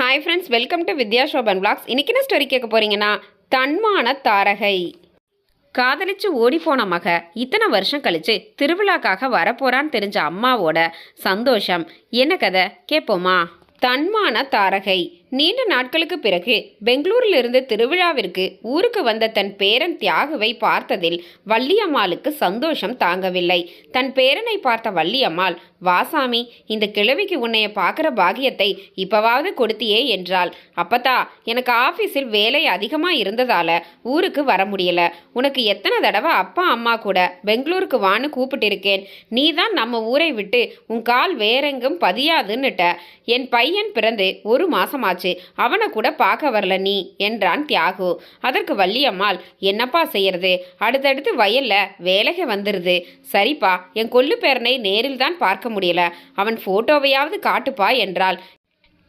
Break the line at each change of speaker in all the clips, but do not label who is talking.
Hi friends welcome to Vidya Shoban blogs இன்றைக்கி என்ன story கேட்க போகிறீங்கன்னா தன்மான தாரகை. காதலிச்சு ஓடிப்போன மக இத்தனை வருஷம் கழிச்சு திருவிழாக்காக வரப்போறான்னு தெரிஞ்ச அம்மாவோட சந்தோஷம். என்ன கதை? கேட்போமா தன்மான தாரகை. நீண்ட நாட்களுக்கு பிறகு பெங்களூரிலிருந்து திருவிழாவிற்கு ஊருக்கு வந்த தன் பேரன் தியாகுவை பார்த்ததில் வள்ளியம்மாளுக்கு சந்தோஷம் தாங்கவில்லை. தன் பேரனை பார்த்த வள்ளியம்மாள் வாசாமி இந்த கிழவிக்கு உன்னைய பார்க்குற பாகியத்தை இப்பவாவது கொடுத்தியே என்றாள். அப்பத்தா எனக்கு ஆஃபீஸில் வேலை அதிகமாக இருந்ததால ஊருக்கு வர முடியல. உனக்கு எத்தனை தடவை அப்பா அம்மா கூட பெங்களூருக்கு வான்னு கூப்பிட்டிருக்கேன். நீ தான் நம்ம ஊரை விட்டு உன் கால் வேறெங்கும் பதியாதுன்னுட்ட. என் பையன் பிறந்து ஒரு மாசமாச்சு. அவனை கூட பார்க்க வரல நீ என்றான் தியாகு. அதற்கு வள்ளியம்மாள் என்னப்பா செய்யறது? அடுத்தடுத்து வயல்ல வேலைக வந்துடுது சரிப்பா என் கொள்ளு பேரனை நேரில் தான் பார்க்க முடியல. அவன் போட்டோவையாவது காட்டுப்பா என்றாள்.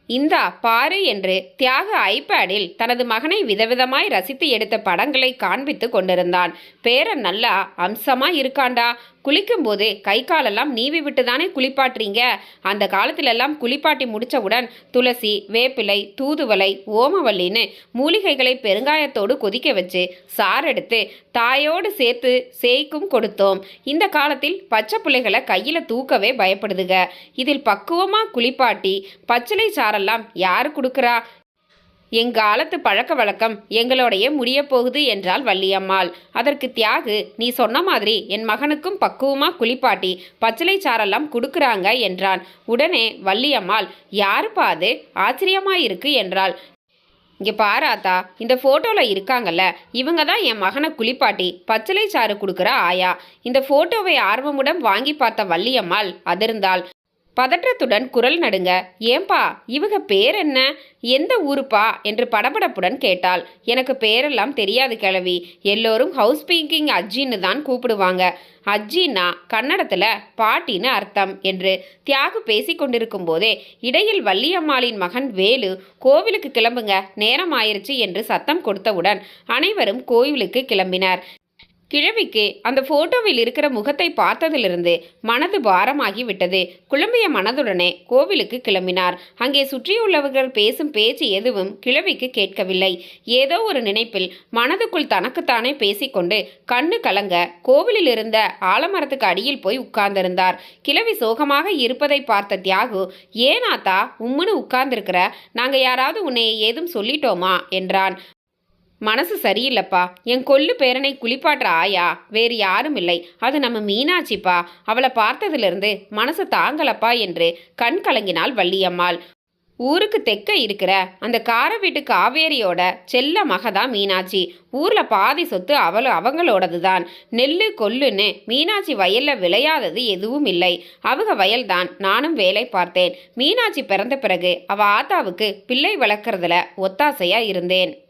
இந்தா பாரு என்று தியாக ஐபேடில் தனது மகனை விதவிதமாய் ரசித்து எடுத்த படங்களை காண்பித்து கொண்டிருந்தான். பேரன் நல்லா அம்சமா இருக்காண்டா? குளிக்கும்போது கை காலெல்லாம் நீவி விட்டு தானே குளிப்பாட்டுறீங்க? அந்த காலத்திலெல்லாம் குளிப்பாட்டி முடிச்சவுடன் துளசி வேப்பிலை தூதுவலை ஓமவல்லின்னு மூலிகைகளை பெருங்காயத்தோடு கொதிக்க வச்சு சாறு எடுத்து தாயோடு சேர்த்து சேய்க்கும் கொடுத்தோம். இந்த காலத்தில் பச்சை பிள்ளைகளை கையில் தூக்கவே பயப்படுதுக. இதில் பக்குவமாக குளிப்பாட்டி பச்சிலை சாரெல்லாம் யார் கொடுக்குறா? எங்காலத்து பழக்க வழக்கம் எங்களோடைய முடிய போகுது என்றாள் வள்ளியம்மாள். அதற்கு தியாகு நீ சொன்ன மாதிரி என் மகனுக்கும் பக்குவமா குளிப்பாட்டி பச்சிலை சாரெல்லாம் கொடுக்குறாங்க என்றான். உடனே வள்ளியம்மாள் யாருப்பா அது? ஆச்சரியமாயிருக்கு என்றாள். இங்கே பாராத்தா இந்த ஃபோட்டோவில் இருக்காங்கல்ல இவங்க தான் என் மகனை குளிப்பாட்டி பச்சிலை சாறு கொடுக்குற ஆயா. இந்த ஃபோட்டோவை ஆர்வமுடன் வாங்கி பார்த்த வள்ளியம்மாள் அதிர்ந்தாள். பதற்றத்துடன் குரல் நடுங்க ஏன்பா இவங்க பேர் என்ன? எந்த ஊருப்பா? என்று படபடப்புடன் கேட்டாள். எனக்கு பேரெல்லாம் தெரியாது கிழவி. எல்லோரும் ஹவுஸ் பீக்கிங் அஜ்ஜின்னு தான் கூப்பிடுவாங்க. அஜ்ஜின்னா கன்னடத்தில் பாட்டின்னு அர்த்தம் என்று தியாகு பேசி கொண்டிருக்கும் போதே இடையில் வள்ளியம்மாளின் மகன் வேலு கோவிலுக்கு கிளம்புங்க. நேரம் ஆயிருச்சு என்று சத்தம் கொடுத்தவுடன் அனைவரும் கோவிலுக்கு கிளம்பினர். கிழவிக்கு அந்த போட்டோவில் இருக்கிற முகத்தை பார்த்ததிலிருந்து மனது பாரமாகி விட்டது குழம்பிய மனதுடனே கோவிலுக்கு கிளம்பினார். அங்கே சுற்றியுள்ளவர்கள் பேசும் பேச்சு எதுவும் கிழவிக்கு கேட்கவில்லை. ஏதோ ஒரு நினைப்பில் மனதுக்குள் தனக்குத்தானே பேசிக்கொண்டு கண்ணு கலங்க கோவிலில் இருந்த ஆலமரத்துக்கு அடியில் போய் உட்கார்ந்திருந்தார். கிழவி சோகமாக இருப்பதை பார்த்த தியாகு ஏனாத்தா உம்முன்னு உட்கார்ந்திருக்கிற? நாங்க யாராவது உன்னை ஏதும் சொல்லிட்டோமா? என்றான். மனசு சரியில்லைப்பா. என் கொல்லு பேரனை குளிப்பாட்டுற ஆயா. வேறு யாரும் இல்லை. அது நம்ம மீனாட்சிப்பா. அவளை பார்த்ததிலிருந்து மனசு தாங்கலப்பா என்று கண் கலங்கினாள் வள்ளியம்மாள். ஊருக்கு தெக்க இருக்கிற அந்த கார வீட்டு காவேரியோட செல்ல மகதான் மீனாட்சி. ஊர்ல பாதி சொத்து அவளோ அவங்களோடது தான் நெல்லு கொல்லுன்னு மீனாட்சி வயல்ல விளையாதது எதுவும் இல்லை. அவங்க வயல்தான் நானும் வேலை பார்த்தேன். மீனாட்சி பிறந்த பிறகு அவ ஆத்தாவுக்கு பிள்ளை வளர்க்கறதுல ஒத்தாசையா இருந்தேன்.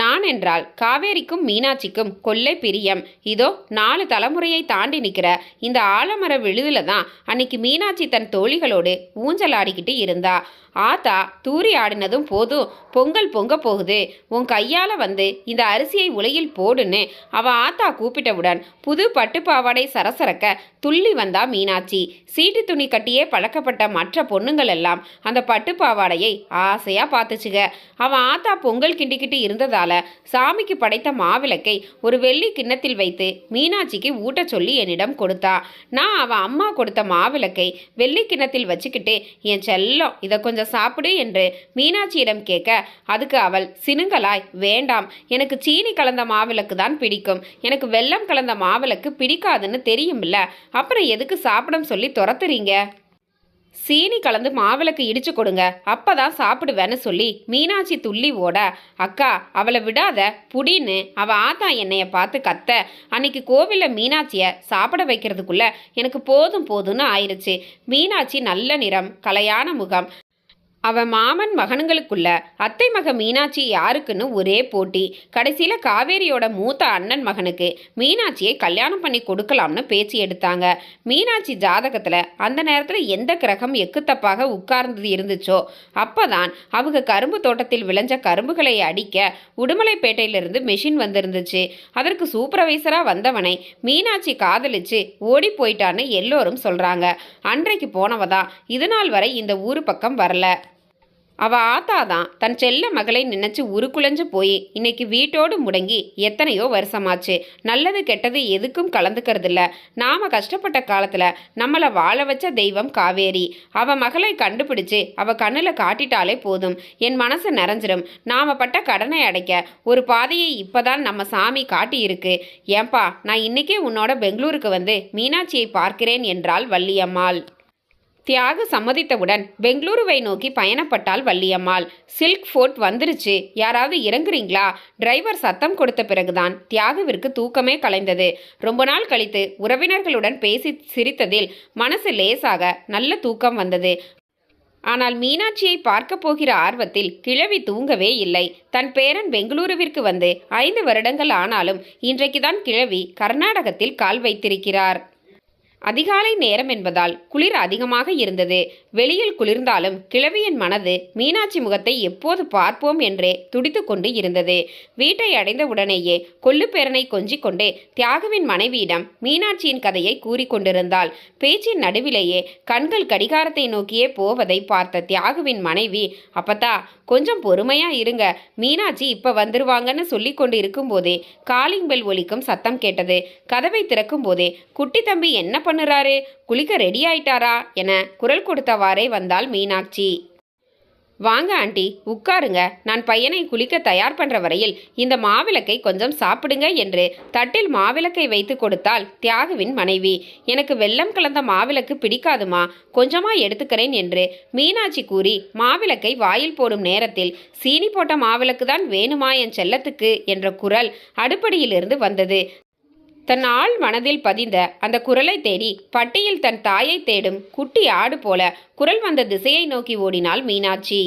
நான் என்றால் காவேரிக்கும் மீனாட்சிக்கும் கொள்ளை பிரியம். இதோ நாலு தலைமுறையை தாண்டி நிற்கிற இந்த ஆலமர விழுதுல தான் அன்னைக்கு மீனாட்சி தன் தோழிகளோடு ஊஞ்சலாடிக்கிட்டு இருந்தா. ஆத்தா தூரி ஆடினதும் போதும் பொங்கல் பொங்க போகுது. உன் கையால் வந்து இந்த அரிசியை உலையில் போடுன்னு அவ ஆத்தா கூப்பிட்டவுடன் புது பட்டு பாவாடை சரசரக்க துள்ளி வந்தா மீனாட்சி. சீட்டு துணி கட்டியே பழக்கப்பட்ட மற்ற பொண்ணுங்கள் எல்லாம் அந்த பட்டு பாவாடையை பார்த்துச்சுக. அவன் ஆத்தா பொங்கல் கிண்டிக்கிட்டு இருந்ததா இருந்ததால சாமிக்கு படைத்த மாவிளக்கை ஒரு வெள்ளி கிண்ணத்தில் வைத்து மீனாட்சிக்கு ஊட்ட சொல்லி என்னிடம் கொடுத்தா. நான் அவன் அம்மா கொடுத்த மாவிளக்கை வெள்ளி கிண்ணத்தில் வச்சுக்கிட்டு என் செல்லம் இதை கொஞ்சம் சாப்பிடு என்று மீனாட்சியிடம் கேட்க அதுக்கு அவள் சினுங்கலாய் வேண்டாம். எனக்கு சீனி கலந்த மாவிளக்கு தான் பிடிக்கும். எனக்கு வெள்ளம் கலந்த மாவிளக்கு பிடிக்காதுன்னு தெரியும்ல. அப்புறம் எதுக்கு சாப்பிடம் சொல்லி துரத்துறீங்க? சீனி கலந்து மாவிளக்கு இடிச்சு கொடுங்க. அப்பதான் சாப்பிடுவேன்னு சொல்லி மீனாட்சி துள்ளி ஓட அக்கா அவளை விடாத. புடின்னு அவ ஆத்தா என்னைய பார்த்து கத்த. அன்னைக்கு கோவில்ல மீனாட்சிய சாப்பிட வைக்கிறதுக்குள்ள எனக்கு போதும் போதும்னு ஆயிடுச்சு மீனாட்சி நல்ல நிறம் கலையான முகம். அவ மாமன் மகனுங்களுக்குள்ள அத்தை மக மீனாட்சி யாருக்குன்னு ஒரே போட்டி. கடைசியில் காவேரியோட மூத்த அண்ணன் மகனுக்கு மீனாட்சியை கல்யாணம் பண்ணி கொடுக்கலாம்னு பேச்சு எடுத்தாங்க. மீனாட்சி ஜாதகத்தில் அந்த நேரத்தில் எந்த கிரகம் எக்குத்தப்பாக உட்கார்ந்தது இருந்துச்சோ அப்போதான் அவங்க கரும்பு தோட்டத்தில் விளைஞ்ச கரும்புகளை அடிக்க உடுமலைப்பேட்டையிலிருந்து மெஷின் வந்திருந்துச்சு. அதற்கு சூப்பர்வைசராக வந்தவனை மீனாட்சி காதலிச்சு ஓடி போயிட்டான்னு எல்லோரும் சொல்கிறாங்க அன்றைக்கு போனவதான் இதுநாள் இது நாள் வரை இந்த ஊர் பக்கம் வரல. அவ ஆத்தா தான் தன் செல்ல மகளை நினைச்சு உருக்குலைஞ்சு போய் இன்னைக்கு வீட்டோடு முடங்கி எத்தனையோ வருஷமாச்சு. நல்லது கெட்டது எதுக்கும் கலந்துக்கிறது இல்ல நாம கஷ்டப்பட்ட காலத்துல நம்மளை வாழ வச்ச தெய்வம் காவேரி. அவ மகளை கண்டுபிடிச்சு அவ கண்ணில் காட்டிட்டாலே போதும். என் மனசு நிறைஞ்சிடும் நாம பட்ட கடனை அடைக்க ஒரு பாதையை இப்பதான் நம்ம சாமி காட்டியிருக்கு. ஏன்பா நான் இன்னைக்கே உன்னோட பெங்களூருக்கு வந்து மீனாட்சியை பார்க்கிறேன் என்றாள் வள்ளியம்மாள். தியாகு சம்மதித்தவுடன் பெங்களூருவை நோக்கி பயணப்பட்டாள் வள்ளியம்மாள். சில்க் ஃபோர்ட் வந்துருச்சு. யாராவது இறங்குறீங்களா? டிரைவர் சத்தம் கொடுத்த பிறகுதான் தியாகுவிற்கு தூக்கமே கலைந்தது. ரொம்ப நாள் கழித்து உறவினர்களுடன் பேசி சிரித்ததில் மனசு லேசாக நல்ல தூக்கம் வந்தது. ஆனால் மீனாட்சியை பார்க்க போகிற ஆர்வத்தில் கிழவி தூங்கவே இல்லை. தன் பேரன் பெங்களூருவிற்கு வந்து ஐந்து வருடங்கள் ஆனாலும் இன்றைக்குதான் கிழவி கர்நாடகத்தில் கால் வைத்திருக்கிறார். அதிகாலை நேரம் என்பதால் குளிர் அதிகமாக இருந்தது. வெளியில் குளிர்ந்தாலும் கிழவியின் மனது மீனாட்சி முகத்தை எப்போது பார்ப்போம் என்றே துடித்து கொண்டு இருந்தது. வீட்டை அடைந்த உடனேயே கொல்லுப்பேரனை கொஞ்சிக் கொண்டே தியாகுவின் மனைவியிடம் மீனாட்சியின் கதையை கூறிக்கொண்டிருந்தாள் பேச்சின் நடுவிலேயே கண்கள் கடிகாரத்தை நோக்கியே போவதை பார்த்த தியாகுவின் மனைவி அப்பத்தா கொஞ்சம் பொறுமையா இருங்க. மீனாட்சி இப்ப வந்துருவாங்கன்னு சொல்லி கொண்டு இருக்கும்போதே காலிங் பெல் ஒலிக்கும் சத்தம் கேட்டது. கதவை திறக்கும் போதே குட்டி தம்பி என்ன பண்ணுறாரு? குளிக்க ரெடி ஆயிட்டாரா? என குரல் கொடுத்தவாறே வந்தாள் மீனாட்சி. வாங்க ஆண்டி உட்காருங்க. நான் பையனை குளிக்க தயார் பண்ற வரையில் இந்த மாவிளக்கை கொஞ்சம் சாப்பிடுங்க என்று தட்டில் மாவிளக்கை வைத்து கொடுத்தால் தியாகுவின் மனைவி. எனக்கு வெள்ளம் கலந்த மாவிளக்கு பிடிக்காதுமா? கொஞ்சமா எடுத்துக்கிறேன் என்று மீனாட்சி கூறி மாவிளக்கை வாயில் போடும் நேரத்தில் சீனி போட்ட மாவிளக்கு தான் வேணுமா என் செல்லத்துக்கு? என்ற குரல் அடுப்படியிலிருந்து வந்தது. தன் ஆள் மனதில் பதிந்த அந்த குரலை தேடி பட்டியில் தன் தாயை தேடும் குட்டி ஆடு போல குரல் வந்த திசையை நோக்கி ஓடினாள் மீனாட்சி.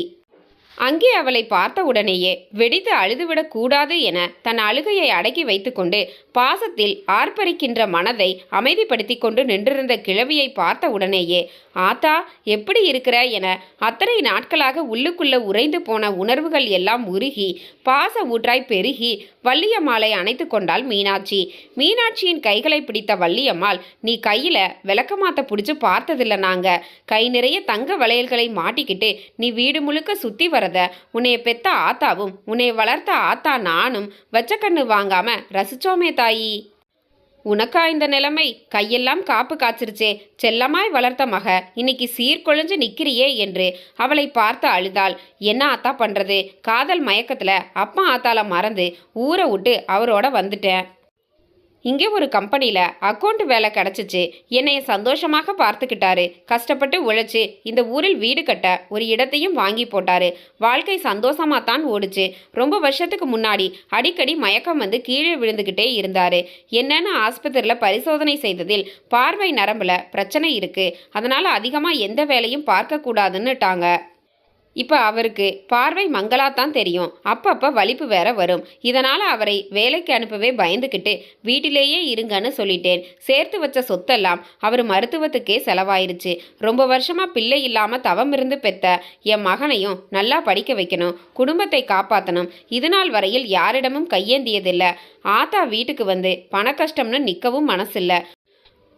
அங்கே அவளை பார்த்த உடனேயே வெடித்து அழுதுவிடக் கூடாது என தன் அழுகையை அடக்கி வைத்துக்கொண்டு பாசத்தில் ஆர்ப்பரிக்கின்ற மனதை அமைதிப்படுத்தி கொண்டு நின்றிருந்த கிழவியை பார்த்த உடனேயே ஆத்தா எப்படி இருக்கிற என அத்தனை நாட்களாக உள்ளுக்குள்ள உறைந்து போன உணர்வுகள் எல்லாம் உருகி பாச ஊற்றாய் பெருகி வள்ளியம்மாளை அணைத்து கொண்டாள் மீனாட்சி. மீனாட்சியின் கைகளை பிடித்த வள்ளியம்மாள் நீ கையில விளக்கமாத்த பிடிச்சு பார்த்ததில்ல நாங்க. கை நிறைய தங்க வளையல்களை மாட்டிக்கிட்டு நீ வீடு முழுக்க சுத்தி வரத உன்னைய பெத்த ஆத்தாவும் உன்னை வளர்த்த ஆத்தா நானும் வச்ச கண்ணு வாங்காம ரசிச்சோமே தாயி. உனக்கா இந்த நிலைமை? கையெல்லாம் காப்பு காய்ச்சிருச்சே. செல்லமாய் வளர்த்த மக இன்னைக்கு சீர்கொழிஞ்சு நிக்கிறியே என்று அவளை பார்த்து அழுதாள். என்ன ஆத்தா பண்றது? காதல் மயக்கத்துல அப்பா ஆத்தால மறந்து ஊரை விட்டு அவரோட வந்துட்டேன். இங்கே ஒரு கம்பெனியில் அக்கௌண்ட் வேலை கிடச்சிச்சு. என்னைய சந்தோஷமாக பார்த்துக்கிட்டாரு. கஷ்டப்பட்டு உழைச்சி இந்த ஊரில் வீடு கட்ட ஒரு இடத்தையும் வாங்கி போட்டாரு. வாழ்க்கை சந்தோஷமாக தான் ஓடுச்சு. ரொம்ப வருஷத்துக்கு முன்னாடி அடிக்கடி மயக்கம் வந்து கீழே விழுந்துக்கிட்டே இருந்தாரு. என்னன்னு ஆஸ்பத்திரியில் பரிசோதனை செய்ததில் பார்வை நரம்புல பிரச்சனை இருக்குது அதனால் அதிகமாக எந்த வேலையும் பார்க்கக்கூடாதுன்னுட்டாங்க. இப்போ அவருக்கு பார்வை மங்களாத்தான் தெரியும். அப்பப்போ வலிப்பு வேற வரும். இதனால் அவரை வேலைக்கு அனுப்பவே பயந்துக்கிட்டு வீட்டிலேயே இருங்கன்னு சொல்லிட்டேன். சேர்த்து வச்ச சொத்தெல்லாம் அவர் மருத்துவத்துக்கே செலவாயிருச்சு. ரொம்ப வருஷமாக பிள்ளை இல்லாமல் தவம் இருந்து பெத்த என் மகனையும் நல்லா படிக்க வைக்கணும். குடும்பத்தை காப்பாற்றணும் இதுநாள் வரையில் யாரிடமும் கையேந்தியதில்லை. ஆத்தா வீட்டுக்கு வந்து பண கஷ்டம்னு நிற்கவும் மனசில்லை.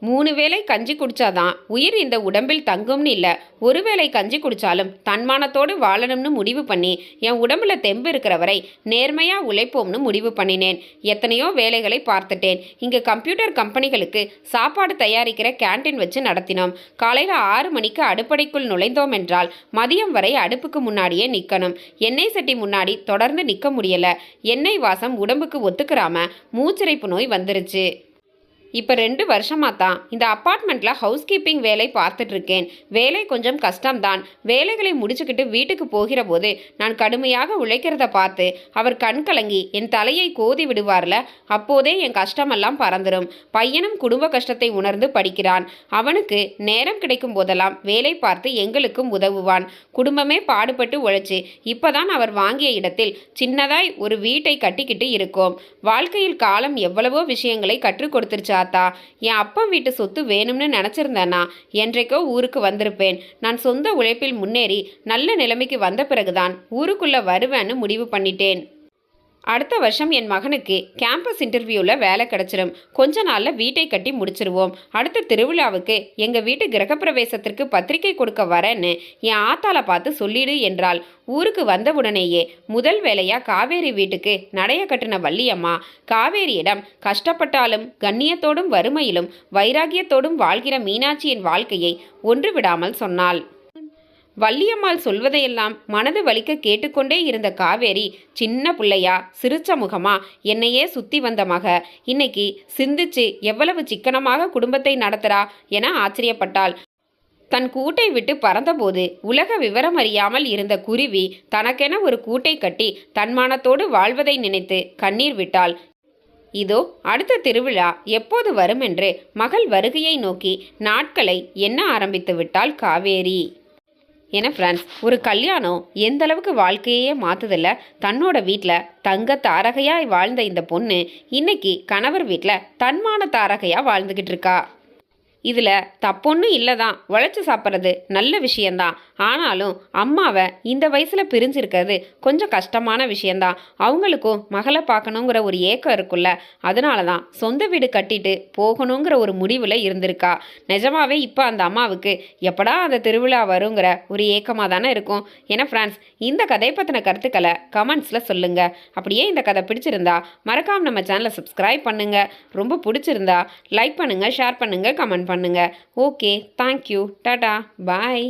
மூணு வேளை கஞ்சி குடிச்சாதான் உயிர் இந்த உடம்பில் தங்கும்னு இல்லை. ஒரு வேளை கஞ்சி குடிச்சாலும் தன்மானத்தோடு வாழணும்னு முடிவு பண்ணி என் உடம்புல தெம்பு இருக்கிற வரை நேர்மையாக உழைப்போம்னு முடிவு பண்ணினேன். எத்தனையோ வேலைகளை பார்த்துட்டேன். இங்கே கம்ப்யூட்டர் கம்பெனிகளுக்கு சாப்பாடு தயாரிக்கிற கேண்டீன் வச்சு நடத்தினோம். காலையில் ஆறு மணிக்கு அடுப்படைக்குள் நுழைந்தோம் என்றால் மதியம் வரை அடுப்புக்கு முன்னாடியே நிற்கணும் எண்ணெய் சட்டி முன்னாடி தொடர்ந்து நிற்க முடியலை. எண்ணெய் வாசம் உடம்புக்கு ஒத்துக்கிறாம மூச்சிரைப்பு நோய் வந்துருச்சு. இப்போ ரெண்டு வருஷமாக தான் இந்த அப்பார்ட்மெண்ட்டில் ஹவுஸ் கீப்பிங் வேலை பார்த்துட்ருக்கேன். வேலை கொஞ்சம் கஷ்டம்தான். வேலைகளை முடிச்சுக்கிட்டு வீட்டுக்கு போகிற போது நான் கடுமையாக உழைக்கிறத பார்த்து அவர் கண் கலங்கி என் தலையை கோதி விடுவார்ல அப்போதே என் கஷ்டமெல்லாம் பறந்துடும் பையனும் குடும்ப கஷ்டத்தை உணர்ந்து படிக்கிறான். அவனுக்கு நேரம் கிடைக்கும் போதெல்லாம் வேலை பார்த்து எங்களுக்கும் உதவுவான். குடும்பமே பாடுபட்டு உழைச்சி இப்பதான் அவர் வாங்கிய இடத்தில் சின்னதாய் ஒரு வீட்டை கட்டிக்கிட்டு இருக்கோம். வாழ்க்கையில் காலம் எவ்வளவோ விஷயங்களை கற்றுக் கொடுத்துருச்சா தாத்தா என் அப்பா வீட்டு சொத்து வேணும்னு நினச்சிருந்தேன்னா என்றைக்கோ ஊருக்கு வந்திருப்பேன். நான் சொந்த உழைப்பில் முன்னேறி நல்ல நிலைமைக்கு வந்த பிறகுதான் ஊருக்குள்ளே வருவேன்னு முடிவு பண்ணிட்டேன். அடுத்த வருஷம் என் மகனுக்கு கேம்பஸ் இன்டர்வியூவில் வேலை கிடச்சிரும். கொஞ்ச நாளில் வீட்டை கட்டி முடிச்சிருவோம். அடுத்த திருவிழாவுக்கு எங்கள் வீட்டு கிரகப்பிரவேசத்திற்கு பத்திரிக்கை கொடுக்க வரேன்னு என் ஆத்தால பார்த்து சொல்லிடு என்றாள். ஊருக்கு வந்தவுடனேயே முதல் வேலையாக காவேரி வீட்டுக்கு நடைய கட்டின வள்ளியம்மா. காவேரியிடம் கஷ்டப்பட்டாலும் கண்ணியத்தோடும் வறுமையிலும் வைராகியத்தோடும் வாழ்கிற மீனாட்சியின் வாழ்க்கையை ஒன்று விடாமல் சொன்னாள். வள்ளியம்மாள் சொல்வதையெல்லாம் மனது வலிக்க கேட்டுக்கொண்டே இருந்த காவேரி சின்ன பிள்ளையா சிரிச்ச முகமா? என்னையே சுத்தி வந்த மக. இன்னைக்கு சிந்திச்சு எவ்வளவு சிக்கனமாக குடும்பத்தை நடத்துறா என ஆச்சரியப்பட்டாள். தன் கூட்டை விட்டு பறந்தபோது உலக விவரம் அறியாமல் இருந்த குருவி தனக்கென ஒரு கூட்டை கட்டி தன்மானத்தோடு வாழ்வதை நினைத்து கண்ணீர் விட்டாள். இதோ அடுத்த திருவிழா எப்போது வரும்? என்று மகள் வருகையை நோக்கி நாட்களை எண்ண ஆரம்பித்து விட்டாள் காவேரி. ஏன்னா ஃப்ரெண்ட்ஸ் ஒரு கல்யாணம் எந்த அளவுக்கு வாழ்க்கையே மாற்றுதில்ல தன்னோட வீட்டில் தங்க தாரகையாய் வாழ்ந்த இந்த பொண்ணு இன்னைக்கு கணவர் வீட்டில் தன்மான தாரகையாக வாழ்ந்துக்கிட்டு இருக்கா. இதில் தப்பொன்னும் இல்லை தான் உழைச்சி சாப்பிட்றது நல்ல விஷயந்தான் ஆனாலும் அம்மாவை இந்த வயசில் பிரிஞ்சிருக்கிறது கொஞ்சம் கஷ்டமான விஷயந்தான் அவங்களுக்கும் மகளை பார்க்கணுங்கிற ஒரு ஏக்கம் இருக்குல்ல. அதனால தான் சொந்த வீடு கட்டிட்டு போகணுங்கிற ஒரு முடிவில் இருந்திருக்கா. நிஜமாவே இப்போ அந்த அம்மாவுக்கு எப்படா அந்த திருவிழா வருங்கிற ஒரு ஏக்கமாக தானே இருக்கும். ஏன்னா ஃப்ரெண்ட்ஸ் இந்த கதை பற்றின கருத்துக்களை கமெண்ட்ஸில் சொல்லுங்கள் அப்படியே இந்த கதை பிடிச்சிருந்தா மறக்காமல் நம்ம சேனலை சப்ஸ்கிரைப் பண்ணுங்கள் ரொம்ப பிடிச்சிருந்தா லைக் பண்ணுங்கள் ஷேர் பண்ணுங்கள் கமெண்ட் பண்ணுங்கள் ஓகே தேங்க்யூ டாடா பாய்